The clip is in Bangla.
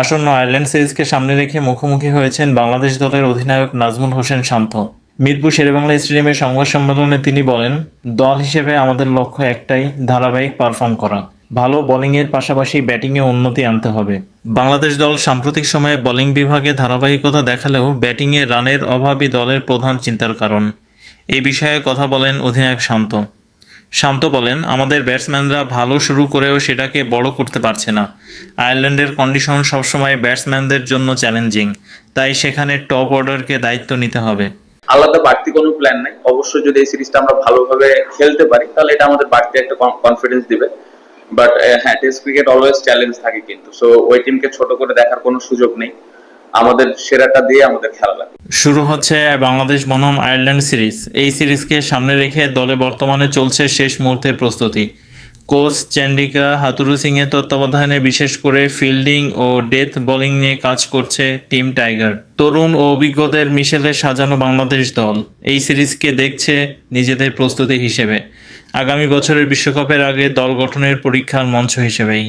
আসন্ন আয়ারল্যান্ড সিরিজকে সামনে রেখে মুখোমুখি হয়েছেন বাংলাদেশ দলের অধিনায়ক নাজমুল হোসেন শান্ত। মিরপুর শেরেবাংলা স্টেডিয়ামের সংবাদ সম্মেলনে তিনি বলেন, দল হিসেবে আমাদের লক্ষ্য একটাই, ধারাবাহিক পারফর্ম করা। ভালো বোলিংয়ের পাশাপাশি ব্যাটিংয়ে উন্নতি আনতে হবে। বাংলাদেশ দল সাম্প্রতিক সময়ে বোলিং বিভাগে ধারাবাহিকতা দেখালেও ব্যাটিংয়ে রানের অভাবই দলের প্রধান চিন্তার কারণ। এই বিষয়ে কথা বলেন অধিনায়ক শান্ত। শান্ত বলেন, আমাদের ব্যাটসম্যানরা ভালো শুরু করেও সেটাকে বড় করতে পারছে না। আয়ারল্যান্ডের কন্ডিশন সবসময় ব্যাটসম্যানদের জন্য চ্যালেঞ্জিং, তাই সেখানে টপ অর্ডারকে দায়িত্ব নিতে হবে। আলাদা বাড়তি কোনো প্ল্যান নাই। অবশ্যই যদি এই সিরিজটা আমরা ভালোভাবে খেলতে পারি, তাহলে এটা আমাদের বাড়তি একটা কনফিডেন্স দিবে। বাট হ্যাঁ টেস্ট ক্রিকেট অলওয়েজ চ্যালেঞ্জ থাকে কিন্তু। সো ওই টিমকে ছোট করে দেখার কোনো সুযোগ নেই। আমাদের সেরাটা দিয়ে আমাদের খেলা লাগবে। শুরু হচ্ছে বাংলাদেশ বনাম আয়ারল্যান্ড সিরিজ। এই সিরিজকে সামনে রেখে দলে বর্তমানে চলছে শেষ মুহূর্তের প্রস্তুতি। কোচ চন্ডিকা হাতুরু সিং এর তত্ত্বাবধানে বিশেষ করে ফিল্ডিং ও ডেথ বোলিং নিয়ে কাজ করছে টিম টাইগার। তরুণ ও অভিজ্ঞদের মিশেলে সাজানো বাংলাদেশ দল। এই সিরিজকে দেখছে নিজেদের প্রস্তুতি হিসেবে। আগামী বছরের বিশ্বকাপের আগে দল গঠনের পরীক্ষার মঞ্চ হিসেবেই।